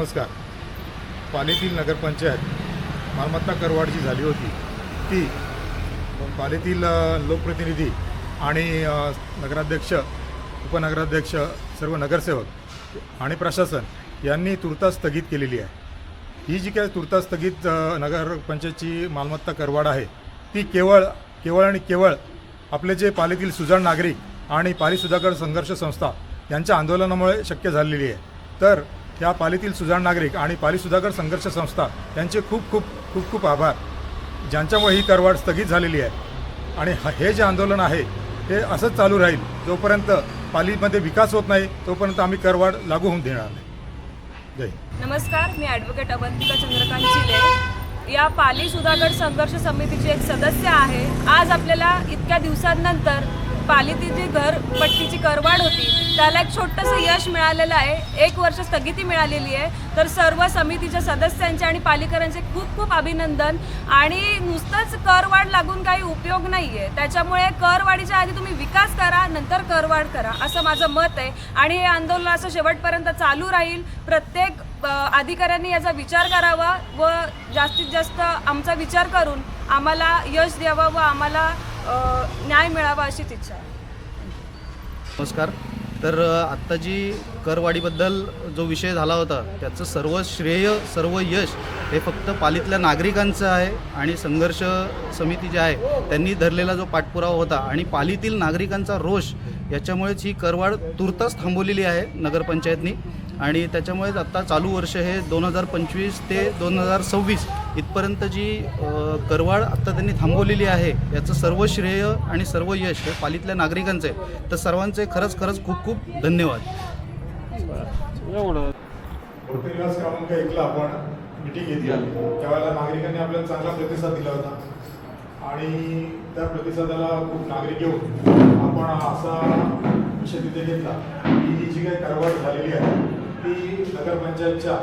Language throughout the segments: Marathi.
नमस्कार. पालीतील नगरपंचायत मालमत्ता करवाढ जी झाली होती. ती पालीतील लोकप्रतिनिधी आणि नगराध्यक्ष उपनगराध्यक्ष सर्व नगरसेवक आणि प्रशासन यांनी तुर्तास स्थगित केलेली आहे. ही जी काय तुर्तास स्थगित नगरपंचायतची मालमत्ता करवाढ आहे ती केवळ केवळ आणि केवळ आपले जे पालीतील सुजाण नागरिक आणि पाली सुधाकर संघर्ष संस्था यांच्या आंदोलनामुळे शक्य झालेली आहे. तर या पालीतील सुजाण नागरिक आणि पाली सुधाकर संघर्ष संस्था यांचे खूप खूप खूप खूप आभार. ज्यांच्यामुळे ही करवाढ स्थगित झालेली आहे. आणि ह- हे जे आंदोलन आहे हे असंच चालू राहील जोपर्यंत पालीमध्ये विकास होत नाही तोपर्यंत आम्ही करवाढ लागू होऊन देणार नाही. जय नमस्कार मी ॲडव्होकेट अवंतिका चंद्रकांत चिले या पाली सुधागड संघर्ष समितीची एक सदस्य आहे. आज आपल्याला इतक्या दिवसांनंतर पालीतील जी घरपट्टीची करवाढ होती त्याला एक छोटंसं यश मिळालेलं आहे एक वर्ष स्थगिती मिळालेली आहे तर सर्व समितीच्या सदस्यांचे आणि पालिकरांचे खूप खूप अभिनंदन. आणि नुसतंच करवाढ लागून काही उपयोग नाही आहे त्याच्यामुळे करवाढीच्या आधी तुम्ही विकास करा नंतर करवाढ करा असं माझं मत आहे. आणि हे आंदोलन असं शेवटपर्यंत चालू राहील. प्रत्येक अधिकाऱ्यांनी याचा विचार करावा व जास्तीत जास्त आमचा विचार करून आम्हाला यश द्यावं व आम्हाला न्याय मिळावा अशीच इच्छा आहे. नमस्कार. तर आत्ता जी करवाढीबद्दल जो विषय झाला होता त्याचं सर्व श्रेय सर्व यश हे फक्त पालीतल्या नागरिकांचं आहे आणि संघर्ष समिती जी आहे त्यांनी धरलेला जो पाठपुरावा होता आणि पालीतील नागरिकांचा रोष याच्यामुळेच ही करवाढ तुर्तास थांबवलेली आहे नगरपंचायतनी. आणि त्याच्यामुळेच आत्ता चालू वर्ष हे दोन हजार पंचवीस ते दोन हजार सव्वीस इथपर्यंत जी अ, करवाढ आत्ता त्यांनी थांबवलेली आहे याचं सर्व श्रेय आणि सर्व यश हे पालीतल्या नागरिकांचं आहे. तर सर्वांचे खरंच खरंच खूप खूप धन्यवाद. भक्तनिवास क्रमांक एकला आपण मिटिंग घेतली. त्यावेळेला नागरिकांनी आपल्याला चांगला प्रतिसाद दिला होता. आणि त्या प्रतिसादाला खूप नागरिक येऊन आपण असा विषय तिथे घेतला की ही जी काही कारवाई झालेली आहे ती नगरपंचायतच्या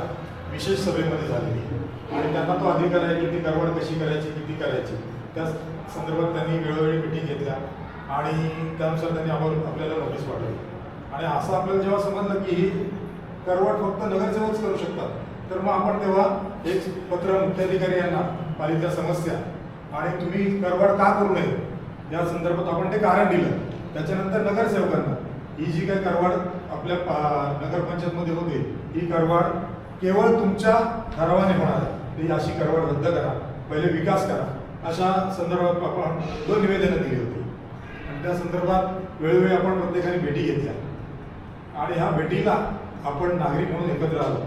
विशेष सभेमध्ये झालेली. आहे आणि त्यांना तो अधिकार आहे की ती करवड कशी करायची किती करायची. त्या संदर्भात त्यांनी वेळोवेळी मिटिंग घेतल्या. आणि त्यानुसार त्यांनी आपण आपल्याला नोटीस पाठवली. आणि असं आपल्याला जेव्हा समजलं की ही करवट फक्त नगरसेवकच करू शकतात तर मग आपण तेव्हा एक पत्र मुख्याधिकारी यांना पालिका समस्या आणि तुम्ही करवाड का करू नये या संदर्भात आपण ते कारण दिलं. त्याच्यानंतर नगरसेवकांना ही जी काही करवाड आपल्या पा- नगरपंचायतमध्ये होते ही करवाड केवळ तुमच्या ठरावाने होणार. आहे अशी करवाढ रद्द करा. पहिले विकास करा. अशा संदर्भात आपण दोन निवेदनं दिली होती. आणि त्या संदर्भात वेळोवेळी आपण प्रत्येकाने भेटी घेतल्या आणि ह्या भेटीला आपण नागरिक म्हणून एकत्र आलो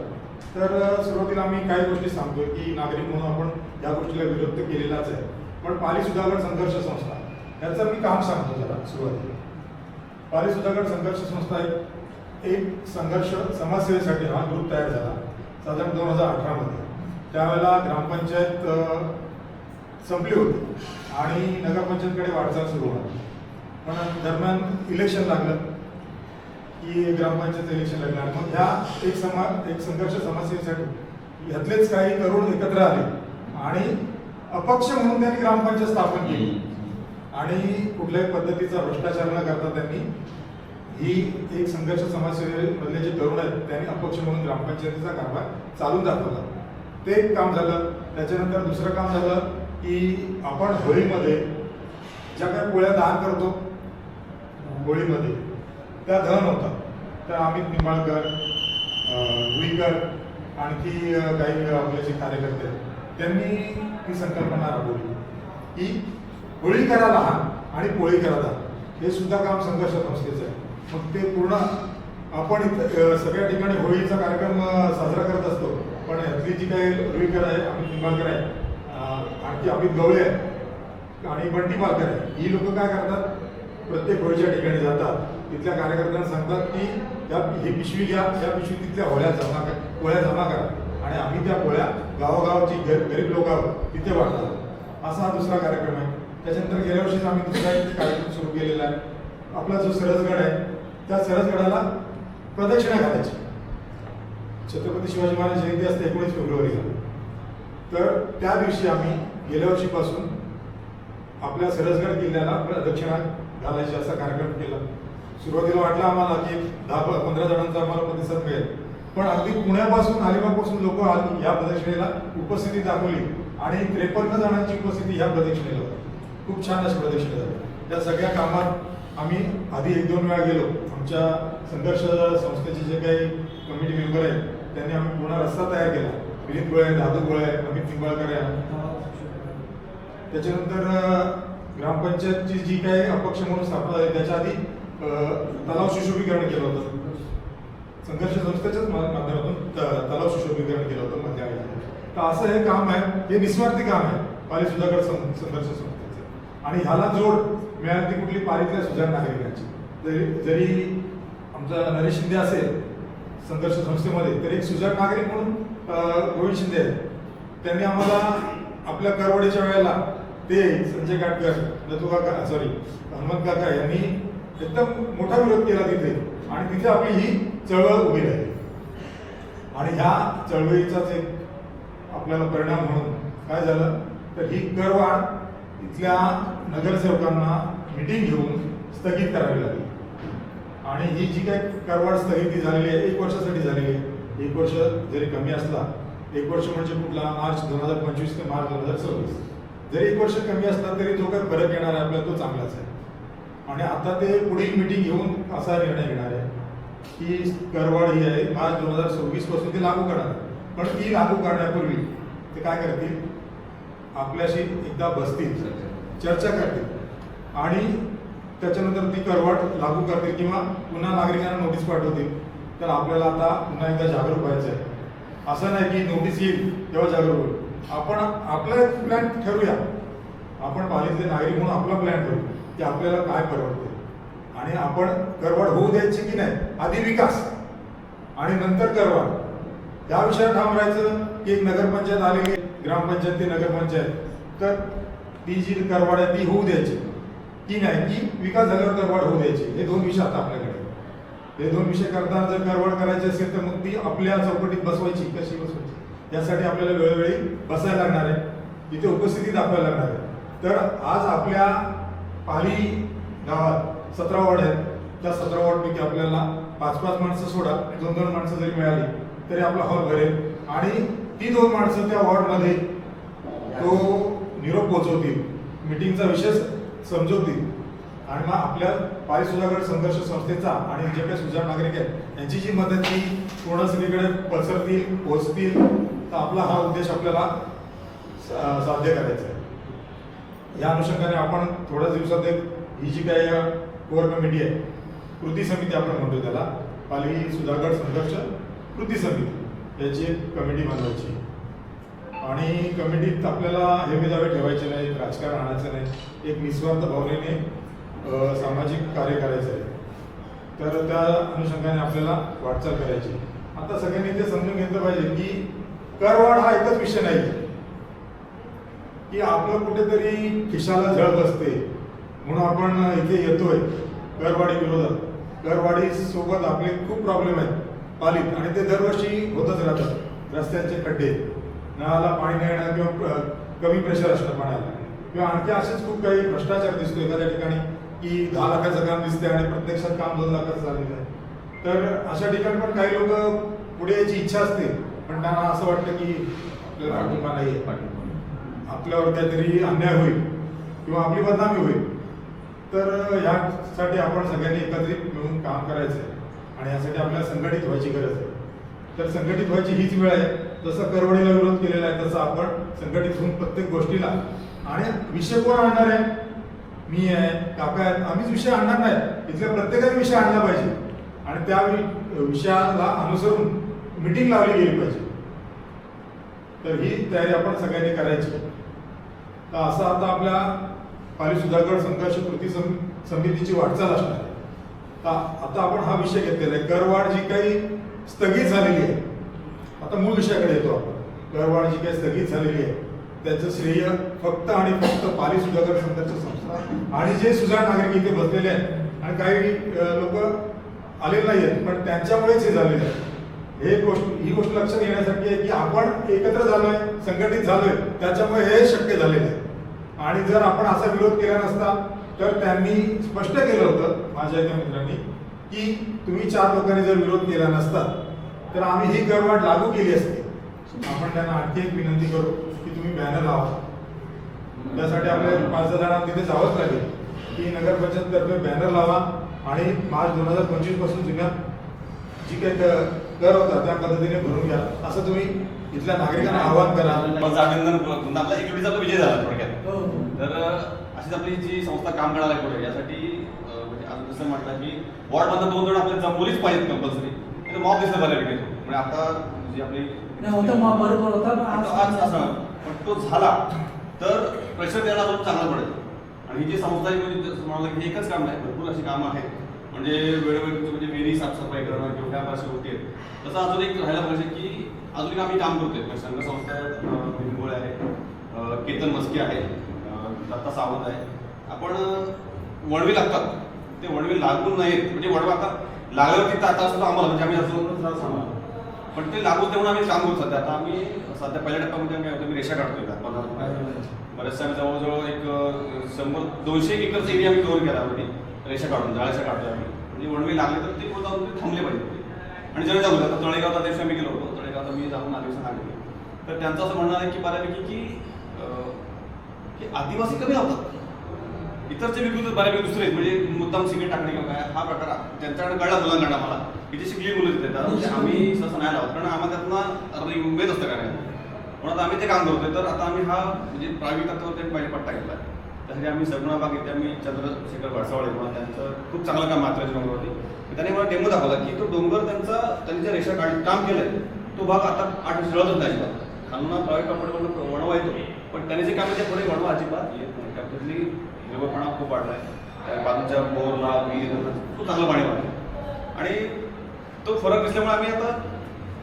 तर सुरुवातीला आम्ही काही गोष्टी सांगतोय की नागरिक म्हणून आपण या गोष्टीला विरोध केलेलाच आहे. पण पाली सुधागड संघर्ष संस्था याचं मी काम सांगतो जरा सुरुवातीला. पाली सुधागड संघर्ष संस्था एक एक संघर्ष समाजसेवेसाठी हा ग्रुप तयार झाला. साधारण दोन हजार अठरामध्ये त्यावेळेला ग्रामपंचायत संपली होती आणि नगरपंचायतकडे वाटचाल सुरू होणार. पण दरम्यान इलेक्शन लागलं की ग्रामपंचायत इलेक्शन लागलं आणि मग ह्या एक समा एक संघर्ष समस्येसाठी ह्यातलेच काही तरुण एकत्र आले आणि अपक्ष म्हणून त्यांनी ग्रामपंचायत स्थापन केली. आणि कुठल्याही पद्धतीचा भ्रष्टाचार न करता त्यांनी ही एक संघर्ष समाजसेवेमधले जे तरुण आहेत त्यांनी अपक्ष म्हणून ग्रामपंचायतीचा कारभार चालून दाखवला. ते एक काम झालं त्याच्यानंतर दुसरं काम झालं की आपण होळीमध्ये ज्या काही पोळ्या दान करतो होळीमध्ये त्या धन होतात तर अमित निंबाळकर गुईकर आणखी काही आपले जे कार्यकर्ते आहेत त्यांनी ती संकल्पना राबवली. की होळी करा लहान आणि पोळी करा दहा हे सुद्धा काम संघर्ष संस्थेचं आहे. मग ते पूर्ण आपण इथं सगळ्या ठिकाणी होळीचा कार्यक्रम साजरा करत असतो. पण यातली जी काही रुईकर आहे अमित निंबाळकर आहे आणखी अमित गवळे आहे आणि बंटी पालकर आहे ही लोक काय करतात? प्रत्येक होळीच्या ठिकाणी जातात. तिथल्या कार्यकर्त्यांना सांगतात की त्या ही पिशवी घ्या त्या पिशवी तिथल्या होळ्या जमा कर पोळ्या जमा करा. आणि आम्ही त्या पोळ्या गावोगावची गर गरीब लोक तिथे वाटतात असा हा दुसरा कार्यक्रम आहे. त्याच्यानंतर गेल्या वर्षीच आम्ही दुसरा एक कार्यक्रम सुरू केलेला आहे. आपला जो सरसगड आहे त्या सरसगडाला प्रदक्षिणा घालायची. छत्रपती शिवाजी महाराज जयंती असते एकोणीस फेब्रुवारीला तर त्या दिवशी आम्ही गेल्या वर्षीपासून आपल्या सरसगड किल्ल्याला प्रदक्षिणा घालायची असा कार्यक्रम केला. सुरुवातीला वाटलं आम्हाला की दहा पंधरा जणांचा आम्हाला प्रतिसाद मिळेल. पण अगदी पुण्यापासून अलिबागपासून लोक या प्रदक्षिणेला उपस्थिती दाखवली आणि त्रेपन्न जणांची उपस्थिती ह्या प्रदक्षिणेला होती. खूप छान अशी प्रदक्षिणा झाली. त्या सगळ्या कामात आम्ही आधी एक दोन वेळा गेलो. आमच्या संघर्ष संस्थेचे जे काही कमिटी मेंबर आहेत त्यांनी आम्ही पूर्ण रस्ता तयार केला. विनीत गोळे दादू गोळे अमित निंबाळकर आहे त्याच्यानंतर ग्रामपंचायतची जी काही अपक्ष म्हणून स्थापना झाली त्याच्या आधी तलाव सुशोभीकरण केलं होतं. संघर्ष संस्थेच्याच माध्यमातून त- तलाव सुशोभीकरण केलं होतं मध्य तर असं हे काम आहे हे निस्वार्थी काम आहे पाली सुधाकर संघर्ष संस्था. आणि ह्याला जोड मिळाली ती कुठली पारितल्या सुजाण नागरिकांची जरी जरी आमचा नरेश शिंदे असेल संघर्ष संस्थेमध्ये तर एक सुजाण नागरिक म्हणून गोविंद रोहित शिंदे आहेत. त्यांनी आम्हाला आपल्या करवडीच्या वेळेला ते संजय काटकर दत्तू काका सॉरी हनुमंत काका यांनी एकदम मोठा विरोध केला तिथे. आणि तिथे आपली ही चळवळ उभी राहिली. आणि ह्या चळवळीचाच एक आपल्याला परिणाम म्हणून काय झालं? तर ही करवाढ इथल्या नगरसेवकांना मिटिंग घेऊन स्थगित करावी लागली. आणि ही जी काही करवाढ स्थगिती झालेली आहे एक वर्षासाठी झालेली आहे. एक वर्ष जरी कमी असला एक वर्ष म्हणजे कुठला? मार्च दोन हजार पंचवीस ते मार्च दोन हजार सव्वीस. जरी एक वर्ष कमी असला तरी जो काही फरक येणार आहे आपल्याला तो चांगलाच आहे. आणि आता ते पुढील मिटिंग घेऊन असा निर्णय घेणार आहे की करवाढ ही आहे मार्च दोन हजार सव्वीसपासून ते लागू करणार. पण ती लागू करण्यापूर्वी ते काय करतील? आपल्याशी एकदा बसतील चर्चा करतील. आणि त्याच्यानंतर ती करवट लागू करतील किंवा पुन्हा नागरिकांना नोटीस पाठवतील. तर आपल्याला आता पुन्हा एकदा जागरूक व्हायचं आहे असं नाही की नोटीस येईल तेव्हा जागरूक होईल. आपण आपला प्लॅन ठरूया आपण पालिकेचे नागरिक म्हणून आपला प्लॅन ठरवू की आपल्याला काय परवडते आणि आपण करवाढ होऊ द्यायची की नाही आधी विकास. आणि नंतर करवाढ या विषयावर ठाम राहायचं की एक नगरपंचायत आलेली आहे, ग्रामपंचायत ते नगरपंचायत तर ती जी करवाड आहे ती होऊ द्यायची. की नाही की विकास झाल्यावर करवाड होऊ द्यायची. हे दोन विषय आता आपल्याकडे. हे दोन विषय करताना जर करवाड करायची असेल तर मग ती आपल्या चौकटीत बसवायची. कशी बसवायची? यासाठी आपल्याला वेळोवेळी बसायला लागणार आहे. इथे उपस्थिती दाखवायला लागणार आहे. तर आज आपल्या पाली गावात सतरा वॉर्ड आहेत. त्या सतरा वॉर्डपैकी आपल्याला पाच पाच माणसं सोडा. दोन दोन माणसं जरी मिळाली तरी आपला हॉल भरेल. आणि ती दोन माणसं त्या वॉर्डमध्ये तो निरोप पोहोचवतील मिटिंगचा विषय समजवतील आणि मग आपल्या पारी सुधागड संघर्ष संस्थेचा आणि जे काही सुजाण नागरिक आहेत यांची जी मदत ती पूर्ण सगळीकडे पसरतील पोहोचतील तर आपला हा उद्देश आपल्याला सा- साध्य करायचा आहे. या अनुषंगाने आपण थोड्याच दिवसात एक ही जी काही कोर कमिटी आहे कृती समिती आपण म्हणतो त्याला पाली सुधागड संघर्ष कृती समिती. याची एक कमिटी बनवायची. आणि कमिटीत आपल्याला हेवे दावे ठेवायचे नाही राजकारण आणायचं नाही एक निस्वार्थ भावनेने सामाजिक कार्य करायचं आहे. तर त्या अनुषंगाने आपल्याला वाटचाल करायची. आता सगळ्यांनी ते समजून घेतलं पाहिजे की करवाढ हा एकच विषय नाही. की आपलं कुठेतरी खिशाला झळ बसते. म्हणून आपण इथे येतोय करवाढी विरोधात. करवाढी सोबत आपले खूप प्रॉब्लेम आहेत. पालित. आणि ते दरवर्षी होतच राहतात. रस्त्यांचे खड्डे नळाला पाणी नाही येणं किंवा कमी प्रेशर असणं पाण्याला. किंवा आणखी असेच खूप काही भ्रष्टाचार दिसतो एखाद्या ठिकाणी की दहा लाखाचं काम दिसते आणि प्रत्यक्षात काम दोन लाखाचं झालेलं आहे. तर अशा ठिकाणी पण काही लोक पुढे यायची इच्छा असते. पण त्यांना असं वाटतं की आपल्याला पाठिंबा नाही आहे आपल्यावर काहीतरी अन्याय होईल किंवा आपली बदनामी होईल. तर यासाठी आपण सगळ्यांनी एकत्रित मिळून काम करायचं आहे आणि यासाठी आपल्याला संघटित व्हायची गरज आहे. तर संघटित व्हायची हीच वेळ आहे. जसं करवडीला विरोध केलेला आहे तसं आपण संघटित होऊन प्रत्येक गोष्टीला. आणि विषय कोण आणणार आहे? मी आहे काका आहेत. आम्हीच विषय आणणार नाही. इथल्या प्रत्येकाने विषय आणला पाहिजे. आणि त्या विषयाला अनुसरून मिटिंग लावली गेली पाहिजे. तर ही तयारी आपण सगळ्यांनी करायची. तर असं आता आपल्या पाली सुधागड संघर्ष कृती समितीची वाटचाल असणार आहे. आता आपण हा विषय घेतलेला आहे. करवाढ जी काही स्थगित झालेली आहे आता मूळ विषयाकडे येतो आपण. करवाढ जी काही स्थगित झालेली आहे त्याचं श्रेय फक्त आणि फक्त पाली सुधाकर संघर्ष संस्था आणि जे सुजाण नागरिक इथे बसलेले आहेत आणि काही लोक आलेले नाही आहेत पण त्यांच्यामुळेच हे झालेले आहे. हे गोष्ट ही गोष्ट लक्षात घेण्यासाठी आहे की आपण एकत्र झालोय संघटित झालोय त्याच्यामुळे हे शक्य झालेलं आहे. आणि जर आपण असा विरोध केला नसता तर त्यांनी स्पष्ट केलं होतं माझ्या एका मित्रांनी की तुम्ही चार लोकांनी जर विरोध केला नसता तर आम्ही ही करवाढ लागू केली असते. आपण त्यांना आणखी एक विनंती करू की तुम्ही बॅनर लावा. त्यासाठी आपल्याला पाच सहा जणांना तिथे जावंच लागेल. की नगर पंचायत तर्फे बॅनर लावा आणि मार्च दोन हजार पंचवीसपासून जुन्या जी काही कर होता त्या पद्धतीने भरून घ्या. असं तुम्ही इथल्या नागरिकांना आवाहन करा. करून आपला इकडे विजय झाला थोडक्यात. तर अशीच आपली जी संस्था काम करणार आहे पुढे यासाठी म्हणजे आज जसं म्हटलं की वॉर्ड मधून दोन जण आपल्याला जमवलीच पाहिजेत कंपल्सरी मॉब दिसलं बऱ्यापैकी म्हणजे आता जी आपली होतं बरोबर होता पण तो आज आज असं पण तो झाला तर प्रेशर द्यायला अजून चांगलं पडेल. आणि ही जी संस्था आहे म्हणजे म्हणाला की एकच काम नाही भरपूर अशी कामं आहेत. म्हणजे वेळोवेळी म्हणजे विहिरी साफसफाई करणं किंवा ह्या अशा गोष्टी आहेत. तसं अजून एक राहायला पाहिजे की अजून एक आम्ही काम करतोय. म्हणजे संघ संस्था आहे केतन मस्के आहे. दत्ता सावंत आहे आपण वणवी लागतात. ते वणवी लागून नयेत म्हणजे वडवा आता लागल्यावरती आता सुद्धा आम्हाला म्हणजे आम्ही असं सांगतो पण ते लागू देऊन आम्ही काम करू सध्या. आता आम्ही सध्या पहिल्या टप्प्यामध्ये आम्ही होतं मी रेषा काढतोय बऱ्याचशा आम्ही जवळजवळ एक शंभर दोनशे एक एकरचा एरिया आम्ही कव्हर केला म्हणजे रेषा काढून जाळ्याशा काढतोय आम्ही. म्हणजे वणवी लागले तर ते पुढे जाऊन ते थांबले पाहिजे. आणि जनजागृती आता तळेगावचा दिवशी आम्ही गेलो होतो. तळेगावचा मी जाऊन आधी सांगितलं तर त्यांचं असं म्हणणं आहे की बऱ्यापैकी की अं, की आदिवासी कमी लावतात. इतरचे विकृत बऱ्यापैकी दुसरे आहेत. म्हणजे मुद्दाम सिमेंट टाकणे किंवा काय हा प्रकार त्यांच्याकडे कळला मुलांकडे आम्हाला. इथे शिकली मुलं तिथे. म्हणजे आम्ही सहसा नाही लावत. कारण आम्हाला त्यातनं अर्धी उमेद असतं काय म्हणून आता आम्ही ते काम करतोय. तर आता आम्ही हा म्हणजे प्रायव्हेट तत्वावर त्यांनी पहिले पट्टा घेतला. त्यासाठी आम्ही सगुणाबाग इथे आम्ही चंद्रशेखर भाडसावळे म्हणून त्यांचं खूप चांगलं काम मात्राच्या डोंगरावरती. त्यांनी मला डेमो दाखवला की तो डोंगर त्यांचा त्यांनी ज्या रेषा काढ काम केलंय तो भाग आता आठ जळतच नाही. खालून प्रायव्हेट कंपनीकडून वणवा येतो. पण त्याने जे काम ते म्हणजे पुढे वणवा अजिबात. येत नाही त्यातली हिरवळपणा खूप वाढला त्या बाजूच्या बोरला वीर खूप चांगलं पाणी वाढलं आणि तो फरक दिसल्यामुळे आम्ही आता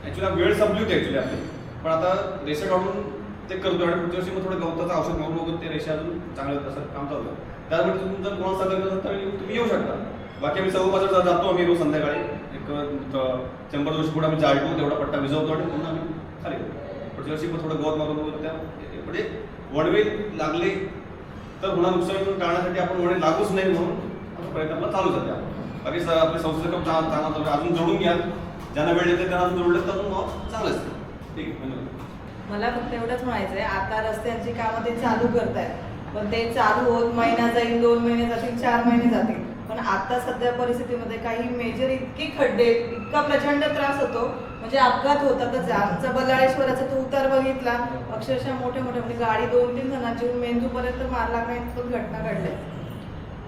ॲक्च्युली वेळ संपली होती ॲक्च्युली आपली. पण आता रेषा काढून ते करतो आणि पुढच्या वर्षी मग थोडं गवताचं औषध मारून वगैरे ते रेषा अजून चांगलं तसं काम चालू आहे. त्यामुळे तुम्ही जर कोणाला सांगायचं करत तर तुम्ही येऊ शकता. बाकी आम्ही सर्व बाजार जातो आम्ही रोज संध्याकाळी एक शंभर दोनशे फूट आम्ही जाळतो तेवढा पट्टा भिजवतो आणि पुन्हा आम्ही खाली वर्षी पण थोडं गोर मारून वगैरे त्या. म्हणजे वणवे लागले तर होणार नुकसान टाळण्यासाठी आपण वणे लागूच नाही म्हणून प्रयत्न आपला चालू सध्या बाकी सर आपल्या संस्थेचं काम चांगला चांगला चालू अजून जोडून घ्या. ज्यांना वेळ येते त्यांना अजून जोडलं तर मग चांगलं असतं. ठीक आहे धन्यवाद. मला फक्त एवढंच म्हणायचंय आता रस्त्यांची कामं ते चालू करतायत. पण ते चालू होत महिना जाईल दोन महिने जातील चार महिने जातील. पण आता सध्या परिस्थितीमध्ये काही मेजर इतके खड्डे इतका प्रचंड त्रास होतो म्हणजे अपघात होतातच आमचा बल्लाळेश्वराचा तो उतार बघितला. अक्षरशः मोठे मोठे म्हणजे गाडी दोन तीन जणांची मेंदूपर्यंत मार लागण्यात इतकं घटना घडल्या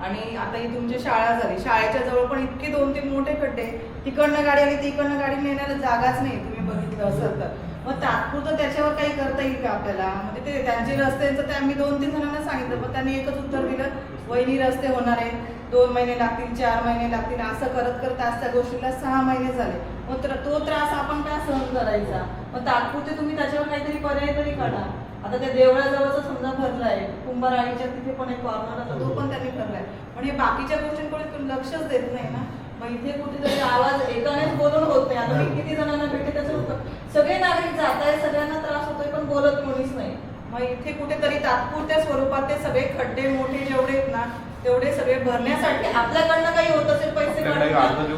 आणि आता ही तुमची शाळा झाली. शाळेच्या जवळ पण इतके दोन तीन मोठे खड्डे. तिकडनं गाडी आली तिकडनं गाडी नेण्याला जागाच नाही तुम्ही बघितलं असं तर. मग तात्पुरतं त्याच्यावर काही करता येईल का आपल्याला? म्हणजे ते त्यांचे रस्त्यांचं ते आम्ही दोन तीन जणांना सांगितलं पण त्यांनी एकच उत्तर दिलं वहिनी रस्ते होणार आहेत. दोन महिने लागतील चार महिने लागतील असं करत करत आज त्या गोष्टीला सहा महिने झाले. मग तो त्रास आपण का सहन करायचा? मग तात्पुरते तुम्ही त्याच्यावर काहीतरी पर्याय तरी काढा. आता त्या देवळाजवळचा समजा भरलाय कुंभाराळीच्या तिथे पण एक कॉर्नर होता तो पण त्यांनी भरलाय. पण हे बाकीच्या गोष्टींकडे तुम्ही लक्षच देत नाही ना. मग इथे कुठेतरी आवाज एकानेच बोलून होत नाही. आता मी किती जणांना भेटते त्याचं सगळे नागरिक जात आहे सगळ्यांना त्रास होतोय पण बोलत कोणीच नाही. मग इथे कुठेतरी तात्पुरत्या स्वरूपात ते सगळे खड्डे मोठे जेवढे आहेत ना तेवढे सगळे भरण्यासाठी आपल्याकडनं काही होत असेल पैसे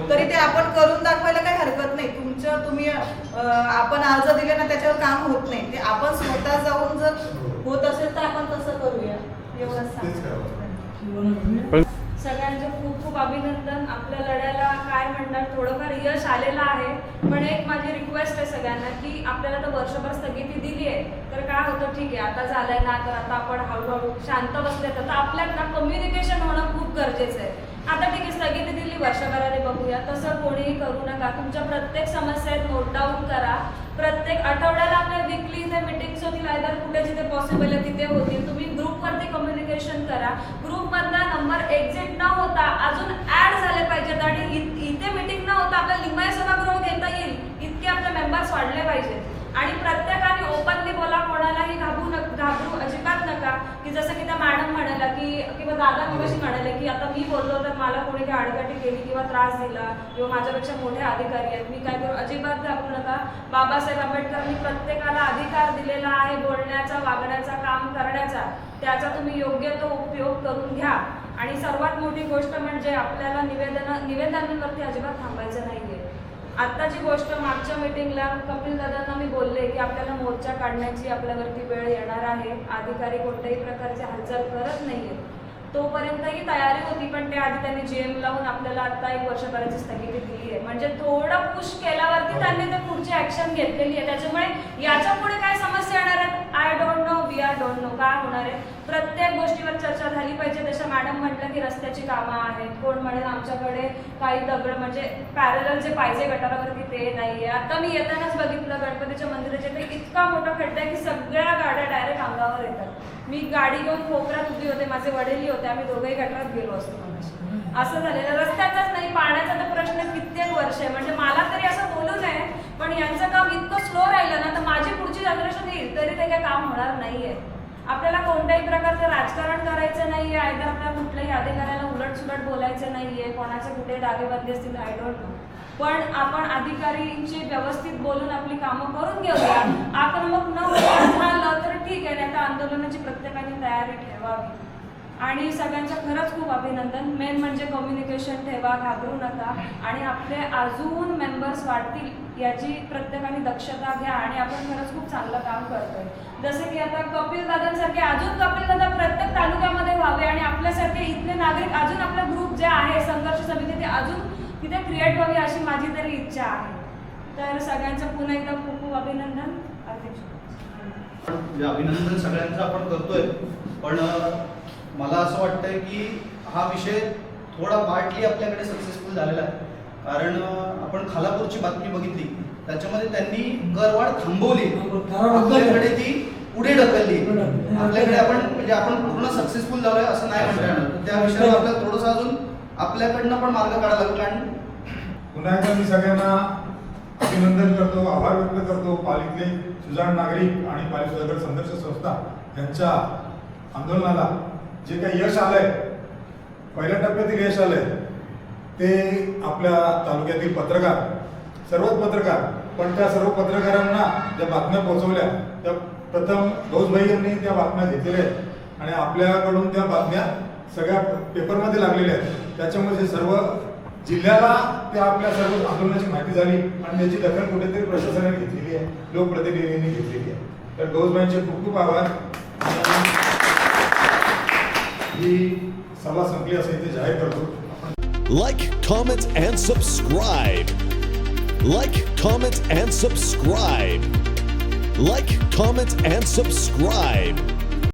तरी ते आपण करून दाखवायला काही हरकत नाही. तुमचं तुम्ही आपण अर्ज दिले ना त्याच्यावर काम होत नाही. ते आपण स्वतः जाऊन जर होत असेल तर आपण तसं करूया. एवढंच सगळ्यांचे खूप खूप अभिनंदन. आपल्या लढ्याला काय म्हणणार? थोडंफार यश आलेलं आहे. पण एक माझी रिक्वेस्ट आहे सगळ्यांना की आपल्याला तर वर्षभर स्थगिती दिली आहे तर काय होतं? ठीक आहे आता झालंय ना तर आता आपण हळूहळू शांत बसले तर आपल्याला कम्युनिकेशन होणं खूप गरजेचं आहे. आता ठीक आहे स्थगिती दिली वर्षभराने बघूया. तसं कोणीही करू नका. तुमच्या प्रत्येक समस्या नोट डाऊन करा. प्रत्येक आठवड्याला आपल्या विकली इथे मिटिंग्स होतील आयदर कुठे जिथे पॉसिबल आहे तिथे होतील. तुम्ही ग्रुपवरती कम्युनिकेशन करा. ग्रुपमधला नंबर एक्झिट न होता अजून ऍड झाले पाहिजेत. आणि इथे मिटिंग न होता आपल्या लिंबाय सभागृह मेंबर्स वाढले पाहिजेत आणि प्रत्येकाने ओपनली बोला कोणालाही घाबरू न घाबरू अजिबात नका. की जसं की त्या मॅडम म्हणाल्या की किंवा दादा मगाशी म्हणाले की आता मी बोललो तर मला कोणी काही आडकाठी केली किंवा त्रास दिला किंवा माझ्यापेक्षा मोठे अधिकारी आहेत मी काय करू? अजिबात घाबरू नका. बाबासाहेब आंबेडकरांनी प्रत्येकाला अधिकार दिलेला आहे बोलण्याचा वागण्याचा काम करण्याचा. त्याचा तुम्ही योग्य तो उपयोग करून घ्या. आणि सर्वात मोठी गोष्ट म्हणजे आपल्याला निवेदन निवेदनांवरती अजिबात थांबायचं नाहीये आत्ताची गोष्ट मागच्या मीटिंगला कपिल दादांना मी बोलले की आपल्याला मोर्चा काढण्याची आपल्यावरती वेळ येणार आहे. अधिकारी कोणत्याही प्रकारची हालचाल करत नाहीये तोपर्यंत ही तयारी होती पण ते आधी त्यांनी जीएम लावून आपल्याला आता एक वर्षभराची स्थगिती दिली आहे. म्हणजे थोडं पुश केल्यावरती त्यांनी ते पुढची ऍक्शन घेतलेली आहे. त्याच्यामुळे याच्यापुढे काय समस्या येणार आहेत? I don't know we are don't know काय होणार आहे? प्रत्येक गोष्टीवर चर्चा झाली पाहिजे. जसं मॅडम म्हटलं की रस्त्याची कामं आहेत. कोण म्हणेल आमच्याकडे काही दगड म्हणजे पॅरल जे पाहिजे गटारावरती ते नाहीये. आता मी येतानाच बघितलं गणपतीच्या मंदिराच्या ते इतका मोठा खड्डा आहे की सगळ्या गाड्या डायरेक्ट अंगावर येतात. मी गाडी घेऊन कोपऱ्यात उभी होते माझे वडीलही होते आम्ही दोघेही गटारात गेलो असतो असं झालेलं रस्त्याचाच नाही पाण्याचा तर प्रश्न कित्येक वर्ष आहे. म्हणजे मला तरी असं बोलू नये पण यांचं काम इतकं स्लो राहिलं ना तर माझी पुढची जनरेशन येईल तरी ते काय काम होणार नाहीये. आपल्याला कोणत्याही प्रकारचं राजकारण करायचं नाहीये आयदर आपल्या कुठल्याही अधिकाऱ्याला उलट सुलट बोलायचं नाहीये कोणाचे कुठे दागेबंदी असतील आय डोंट नो पण आपण अधिकारींची व्यवस्थित बोलून आपली कामं करून घेऊया. आक्रमक न झालं तर ठीक आहे नाही तर आंदोलनाची प्रत्येकाने तयारी ठेवावी. आणि सगळ्यांचं खरंच खूप अभिनंदन. मेन म्हणजे कम्युनिकेशन ठेवा घाबरू नका. आणि आपले अजून मेंबर्स वाढतील याची प्रत्येकाने दक्षता घ्या आणि आपण खरंच खूप चांगलं काम करतोय. जसे की आता कपिल दादांसारखे अजून कपिल दादा प्रत्येक तालुक्यामध्ये व्हावे आणि आपल्यासारखे इथले नागरिक अजून आपला ग्रुप जे आहे संघर्ष समिती ते अजून तिथे क्रिएट व्हावी अशी माझी तरी इच्छा आहे. तर सगळ्यांचं पुन्हा एकदा खूप खूप अभिनंदन. अध्यक्ष. म्हणजे अभिनंदन सगळ्यांचं आपण करतोय. पण मला असं वाटतंय की हा विषय थोडा पार्टली आपल्याकडे सक्सेसफुल झालेला आहे. कारण आपण खालापूरची बातमी बघितली. त्याच्यामध्ये त्यांनी करवाढ थांबवली. आपल्याकडे ती पुढे ढकलली. आपल्याकडे आपण म्हणजे आपण पूर्ण सक्सेसफुल झालोय असं नाही म्हणता येणार. त्या विषयावर आपल्याला थोडंसं अजून आपल्याकडनं पण मार्ग काढावा लागेल कारण पुन्हा एकदा मी सगळ्यांना अभिनंदन करतो आभार व्यक्त करतो. पालिकेतले सुजाण नागरिक आणि पालिका सुधाकर संघर्ष संस्था यांच्या आंदोलनाला जे काही यश आलंय पहिल्या टप्प्यातील यश आलंय ते आपल्या तालुक्यातील पत्रकार सर्वच पत्रकार पण त्या सर्व पत्रकारांना ज्या बातम्या पोहोचवल्या त्या प्रथम भाई यांनी त्या बातम्या घेतलेल्या आहेत. आणि आपल्याकडून त्या बातम्या सगळ्या पेपरमध्ये लागलेल्या आहेत. त्याच्यामुळे सर्व जिल्ह्याला त्या आपल्या सर्व आंदोलनाची माहिती झाली आणि त्याची दखल कुठेतरी प्रशासनाने घेतलेली आहे लोकप्रतिनिधींनी घेतलेली आहे तर गौजबाईंचे खूप खूप आभार ही सभा संपली असं इथे जाहीर करतो Like, comment, and subscribe. Like, comment, and subscribe. Like, comment, and subscribe.